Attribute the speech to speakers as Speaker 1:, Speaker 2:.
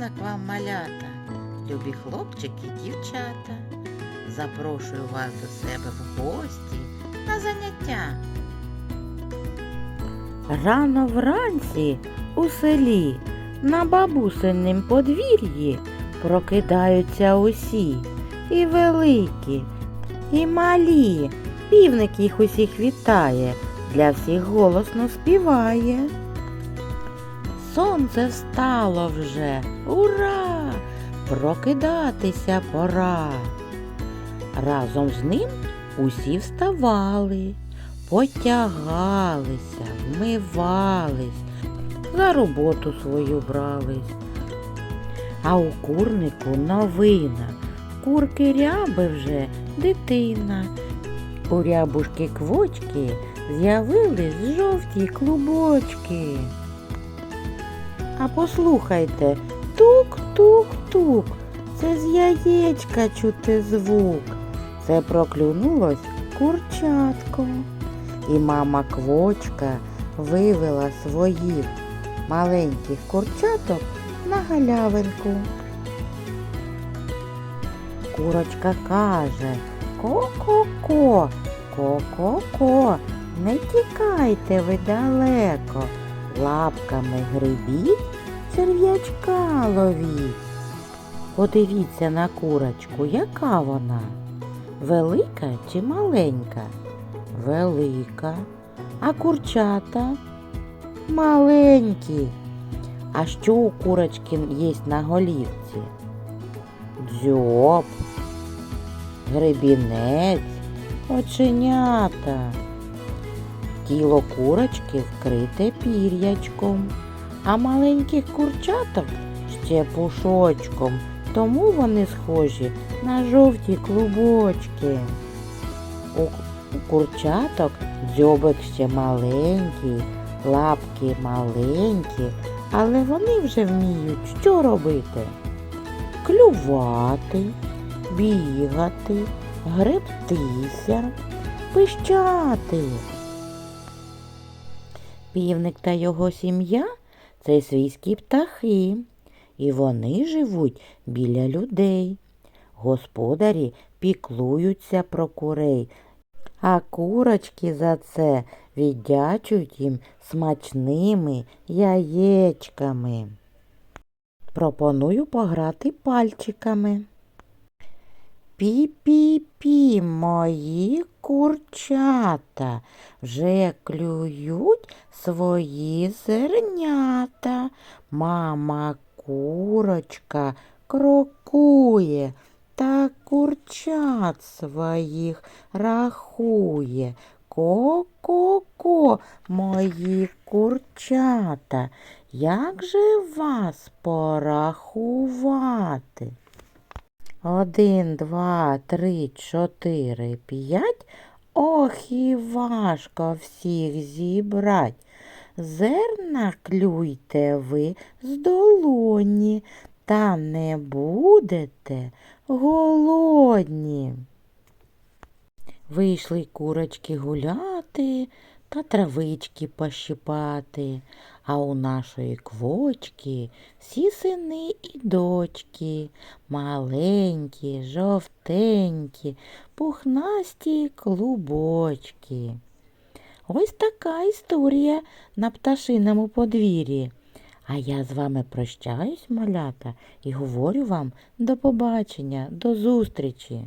Speaker 1: вам, малята, любі хлопчики, дівчата. Запрошую вас до себе в гості на заняття.
Speaker 2: Рано вранці у селі на бабусинім подвір'ї прокидаються усі, і великі, і малі. Півник їх усіх вітає, для всіх голосно співає. Сонце встало вже, ура! Прокидатися пора. Разом з ним усі вставали, потягалися, вмивались, за роботу свою брались. А у курнику новина, курки ряби вже дитина. У рябушки квочки з'явились жовті клубочки. А послухайте, тук-тук-тук, це з яєчка чути звук. Це проклюнулось курчатко. І мама квочка вивела своїх маленьких курчаток на галявинку. Курочка каже Ко-ко-ко, ко-ко-ко, не тікайте ви далеко, лапками грибіть, черв'ячка ловіть. Подивіться на курочку, яка вона? Велика чи маленька? Велика. А курчата? Маленькі. А що у курочки є на голівці? Дзьоб, гребінець, оченята. Тіло курочки вкрите пір'ячком, а маленьких курчаток ще пушочком, тому вони схожі на жовті клубочки. У, курчаток дзьобик ще маленький, лапки маленькі, але вони вже вміють що робити? Клювати, бігати, гребтися, пищати. Півник та його сім'я це свійські птахи, і вони живуть біля людей. Господарі піклуються про курей, а курочки за це віддячують їм смачними яєчками. Пропоную пограти пальчиками. Пі-пі-пі, мої курчата вже клюють свої зернята. Мама курочка крокує та курчат своїх рахує. Ко-ко-ко, мої курчата, як же вас порахувати? Один, два, три, чотири, п'ять. Ох і важко всіх зібрать. Зерна клюйте ви з долоні, та не будете голодні. Вийшли курочки гуляти та травички пощипати, а у нашої квочки всі сини і дочки, маленькі, жовтенькі, пухнасті клубочки. Ось така історія на пташиному подвір'ї. А я з вами прощаюсь, малята, і говорю вам до побачення, до зустрічі.